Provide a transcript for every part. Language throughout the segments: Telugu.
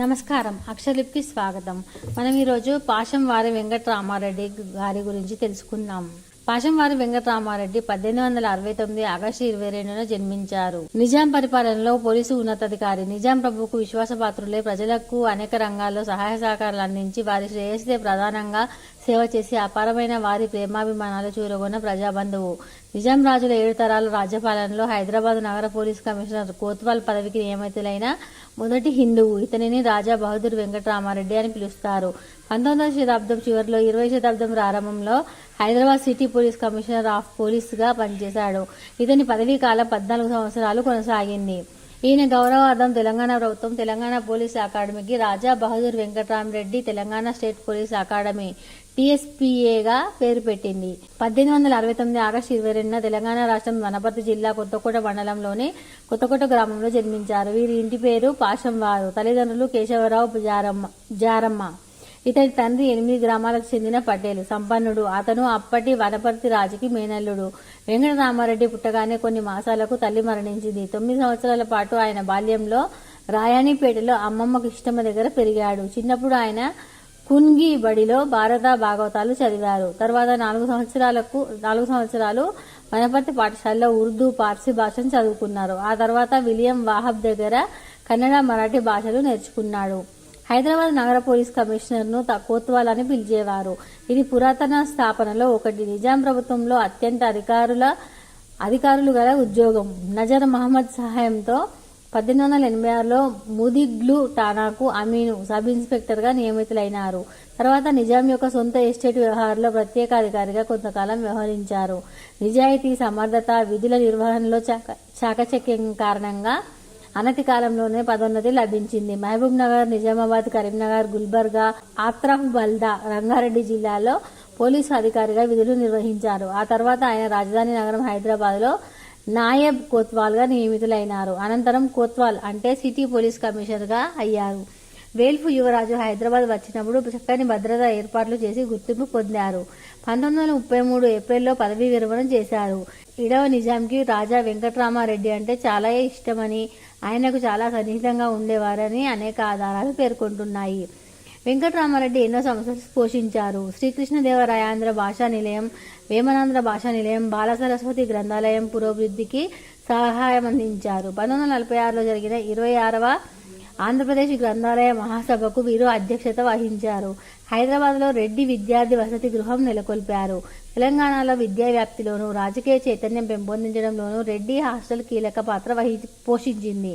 నమస్కారం. అక్షరలిప్కి స్వాగతం. మనం ఈరోజు పాషంవారి వెంకటరామారెడ్డి గారి గురించి తెలుసుకుందాం. పాషంవారి వెంకటరామారెడ్డి పద్దెనిమిది వందల అరవై తొమ్మిది ఆగస్టు ఇరవై రెండున జన్మించారు. నిజాం పరిపాలనలో పోలీసు ఉన్నతాధికారి నిజాం ప్రభువుకు విశ్వాసపాత్రులే ప్రజలకు అనేక రంగాల్లో సహాయ సహకారాలు అందించి వారి శ్రేయస్సే ప్రధానంగా సేవ చేసి అపారమైన వారి ప్రేమాభిమానాలు చూరగొన్న ప్రజాబంధువు. నిజాం రాజుల ఏడు తరాల రాజ్యపాలనలో హైదరాబాద్ నగర పోలీస్ కమిషనర్ కోత్వాల్ పదవికి నియమితులైన మొదటి హిందువు. ఇతనిని రాజా బహదూర్ వెంకటరామారెడ్డి అని పిలుస్తారు. పంతొమ్మిదవ శతాబ్దం చివరిలో ఇరవై శతాబ్దం ప్రారంభంలో Hyderabad city police commissioner of పోలీస్గా పనిచేశాడు. ఇతని పదవీ కాలం పద్నాలుగు సంవత్సరాలు కొనసాగింది. ఈయన గౌరవార్థం తెలంగాణ ప్రభుత్వం తెలంగాణ పోలీస్ అకాడమీకి Raja Bahadur Venkatarama Reddy Telangana state police academy టీఎస్పీఏగా పేరు పెట్టింది. పద్దెనిమిది వందల అరవై తొమ్మిది ఆగస్టు ఇరవై రెండున తెలంగాణ రాష్ట్రం వనపర్తి జిల్లా కొత్తకోట మండలంలోని కొత్తకోట గ్రామంలో జన్మించారు. వీరి ఇంటి పేరు పాశంవారు. తల్లిదండ్రులు కేశవరావు జారమ్మ జారమ్మ. ఇతడి తండ్రి ఎనిమిది గ్రామాలకు చెందిన పటేలు. సంపన్నుడు. అతను అప్పటి వనపర్తి రాజుకి మేనల్లుడు. వెంకటరామారెడ్డి పుట్టగానే కొన్ని మాసాలకు తల్లి మరణించింది. తొమ్మిది సంవత్సరాల పాటు ఆయన బాల్యంలో రాయాణిపేటలో అమ్మమ్మకు ఇష్టమ దగ్గర పెరిగాడు. చిన్నప్పుడు ఆయన కున్గి బడిలో భారత భాగవతాలు చదివారు. తర్వాత నాలుగు సంవత్సరాలకు నాలుగు సంవత్సరాలు వనపర్తి పాఠశాలలో ఉర్దూ పార్సీ భాషను చదువుకున్నారు. ఆ తర్వాత విలియం వాహబ్ దగ్గర కన్నడ మరాఠీ భాషలు నేర్చుకున్నాడు. హైదరాబాద్ నగర పోలీస్ కమిషనర్ను కోత్వాల్ అని పిలిచేవారు. ఇది పురాతన స్థాపనలో ఒకటి. నిజాం ప్రభుత్వంలో అత్యంత అధికారుల అధికారులు గల ఉద్యోగం. నజర్ మహమ్మద్ సహాయంతో పద్దెనిమిది వందల ఎనభై ఆరులో ముదిగ్లు టానాకు అమీను సబ్ ఇన్స్పెక్టర్గా నియమితులైనారు. తర్వాత నిజాం యొక్క సొంత ఎస్టేట్ వ్యవహారంలో ప్రత్యేక అధికారిగా కొంతకాలం వ్యవహరించారు. నిజాయితీ సమర్థత విధుల నిర్వహణలో చాక- చాకచక్యం కారణంగా అనతి కాలంలోనే పదోన్నతి లభించింది. మహబూబ్ నగర్ నిజామాబాద్ కరీంనగర్ గుల్బర్గా ఆత్రం బల్దా రంగారెడ్డి జిల్లాలో పోలీసు అధికారిగా విధులు నిర్వహించారు. ఆ తర్వాత ఆయన రాజధాని నగరం హైదరాబాద్లో నాయబ్ కోత్వాల్గా నియమితులైనారు. అనంతరం కోత్వాల్ అంటే సిటీ పోలీస్ కమిషనర్గా అయ్యారు. వేల్పు యువరాజు హైదరాబాద్ వచ్చినప్పుడు చక్కని భద్రత ఏర్పాట్లు చేసి గుర్తింపు పొందారు. పంతొమ్మిది వందల ముప్పై మూడు ఏప్రిల్లో పదవీ విరమణ చేశారు. ఇడవ నిజాంకి రాజా వెంకటరామారెడ్డి అంటే చాలా ఇష్టమని ఆయనకు చాలా సన్నిహితంగా ఉండేవారని అనేక ఆధారాలు పేర్కొంటున్నాయి. వెంకటరామారెడ్డి ఎన్నో సంస్థలు పోషించారు. శ్రీకృష్ణదేవరాయాంధ్ర భాషా నిలయం వేమనాంధ్ర భాషా నిలయం బాల సరస్వతి గ్రంథాలయం పురోభివృద్ధికి సహాయం అందించారు పంతొమ్మిది వందల నలభై ఆరులో జరిగిన ఇరవై ఆరవ ఆంధ్రప్రదేశ్ గ్రంథాలయ మహాసభకు వీరు అధ్యక్షత వహించారు. హైదరాబాద్లో రెడ్డి విద్యార్థి వసతి గృహం నెలకొల్పారు. తెలంగాణలో విద్యా వ్యాప్తిలోనూ రాజకీయ చైతన్యం పెంపొందించడంలోనూ రెడ్డి హాస్టల్ కీలక పాత్ర వహి పోషించింది.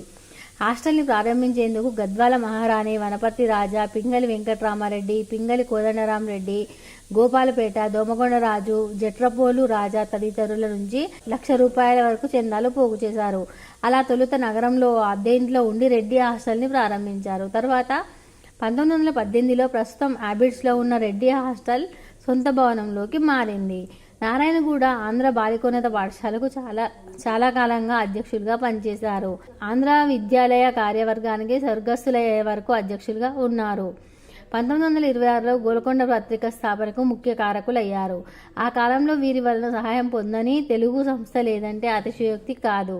హాస్టల్ని ప్రారంభించేందుకు గద్వాల మహారాణి వనపర్తి రాజా పింగళి వెంకటరామారెడ్డి పింగళి కోదండరామరెడ్డి గోపాలపేట దోమగొండరాజు జట్రపోలు రాజా తదితరుల నుంచి లక్ష రూపాయల వరకు చందాలు పోగు చేశారు. అలా తొలుత నగరంలో అద్దె ఇంట్లో ఉండి రెడ్డి హాస్టల్ని ప్రారంభించారు. తర్వాత పంతొమ్మిది వందల పద్దెనిమిదిలో ప్రస్తుతం హ్యాబిట్స్లో ఉన్న రెడ్డి హాస్టల్ సొంత భవనంలోకి మారింది. నారాయణగూడ ఆంధ్ర బాలికోన్నత పాఠశాలకు చాలా చాలా కాలంగా అధ్యక్షులుగా పనిచేశారు. ఆంధ్ర విద్యాలయ కార్యవర్గానికి స్వర్గస్థులయ్యే వరకు అధ్యక్షులుగా ఉన్నారు. పంతొమ్మిది వందల ఇరవై ఆరులో గోల్కొండ పత్రిక స్థాపనకు ముఖ్య కారకులయ్యారు. ఆ కాలంలో వీరి వలన సహాయం పొందని తెలుగు సంస్థ లేదంటే అతిశయోక్తి కాదు.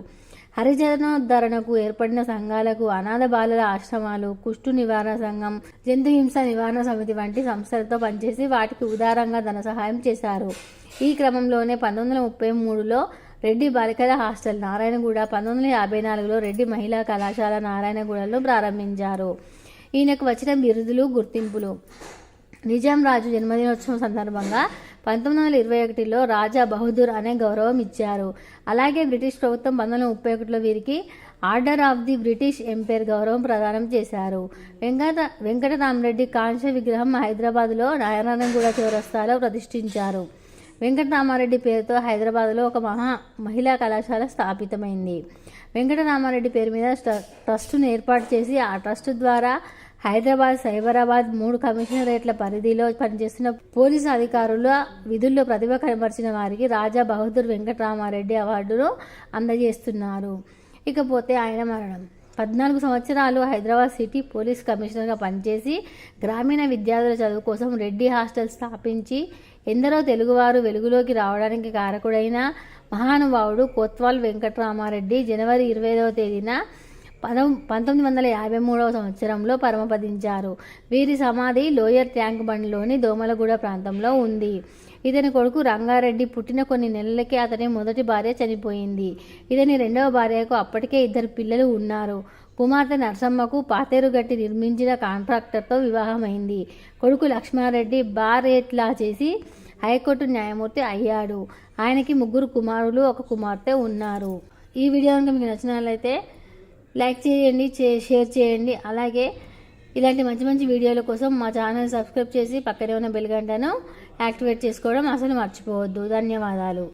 హరిజనోద్ధరణకు ఏర్పడిన సంఘాలకు అనాథ బాలల ఆశ్రమాలు కుష్టు నివారణ సంఘం జంతు హింస నివారణ సమితి వంటి సంస్థలతో పనిచేసి వాటికి ఉదారంగా ధన సహాయం చేశారు. ఈ క్రమంలోనే పంతొమ్మిది వందల ముప్పై మూడులో రెడ్డి బాలికల హాస్టల్ నారాయణగూడ పంతొమ్మిది వందల యాభై నాలుగులో రెడ్డి మహిళా కళాశాల నారాయణగూడలో ప్రారంభించారు. ఈయనకు వచ్చిన బిరుదులు గుర్తింపులు. నిజాం రాజు జన్మదినోత్సవం సందర్భంగా పంతొమ్మిది వందల ఇరవై ఒకటిలో రాజా బహదూర్ అనే గౌరవం ఇచ్చారు. అలాగే బ్రిటిష్ ప్రభుత్వం పంతొమ్మిది వందల ముప్పై ఒకటిలో వీరికి order of the British Empire గౌరవం ప్రదానం చేశారు. వెంకట వెంకటరామరెడ్డి కాంస్య విగ్రహం హైదరాబాద్లో నారాయణగూడ చౌరస్తాలో ప్రతిష్ఠించారు. వెంకటరామారెడ్డి పేరుతో హైదరాబాద్లో ఒక మహా మహిళా కళాశాల స్థాపితమైంది. వెంకటరామారెడ్డి పేరు మీద ట్రస్టును ఏర్పాటు చేసి ఆ ట్రస్ట్ ద్వారా హైదరాబాద్ సైబరాబాద్ మూడు కమిషనరేట్ల పరిధిలో పనిచేస్తున్న పోలీసు అధికారుల విధుల్లో ప్రతిభ కనబరిచిన వారికి రాజా బహదూర్ వెంకటరామారెడ్డి అవార్డును అందజేస్తున్నారు. ఇకపోతే ఆయన మరణం. పద్నాలుగు సంవత్సరాలు హైదరాబాద్ సిటీ పోలీస్ కమిషనర్గా పనిచేసి గ్రామీణ విద్యార్థుల చదువు కోసం రెడ్డి హాస్టల్ స్థాపించి ఎందరో తెలుగువారు వెలుగులోకి రావడానికి కారకుడైన మహానుభావుడు కోత్వాల్ వెంకటరామారెడ్డి జనవరి ఇరవైదవ తేదీన పదం పంతొమ్మిది వందల యాభై మూడవ సంవత్సరంలో పరమపదించారు. వీరి సమాధి లోయర్ ట్యాంక్ బండ్లోని దోమలగూడ ప్రాంతంలో ఉంది. ఇతని కొడుకు రంగారెడ్డి పుట్టిన కొన్ని నెలలకే అతని మొదటి భార్య చనిపోయింది. ఇతని రెండవ భార్యకు అప్పటికే ఇద్దరు పిల్లలు ఉన్నారు. కుమార్తె నర్సమ్మకు పాతేరుగట్టి నిర్మించిన కాంట్రాక్టర్తో వివాహమైంది. కొడుకు లక్ష్మారెడ్డి బార్ ఎట్లా చేసి హైకోర్టు న్యాయమూర్తి అయ్యాడు. ఆయనకి ముగ్గురు కుమారులు ఒక కుమార్తె ఉన్నారు. ఈ వీడియో కనుక మీకు నచ్చినట్లయితే లైక్ చేయండి షేర్ చేయండి. అలాగే ఇలాంటి మంచి మంచి వీడియోల కోసం మా ఛానల్ సబ్స్క్రైబ్ చేసి పక్కనే ఉన్న బెల్ గంటను యాక్టివేట్ చేసుకోవడం అసలు మర్చిపోవద్దు. ధన్యవాదాలు.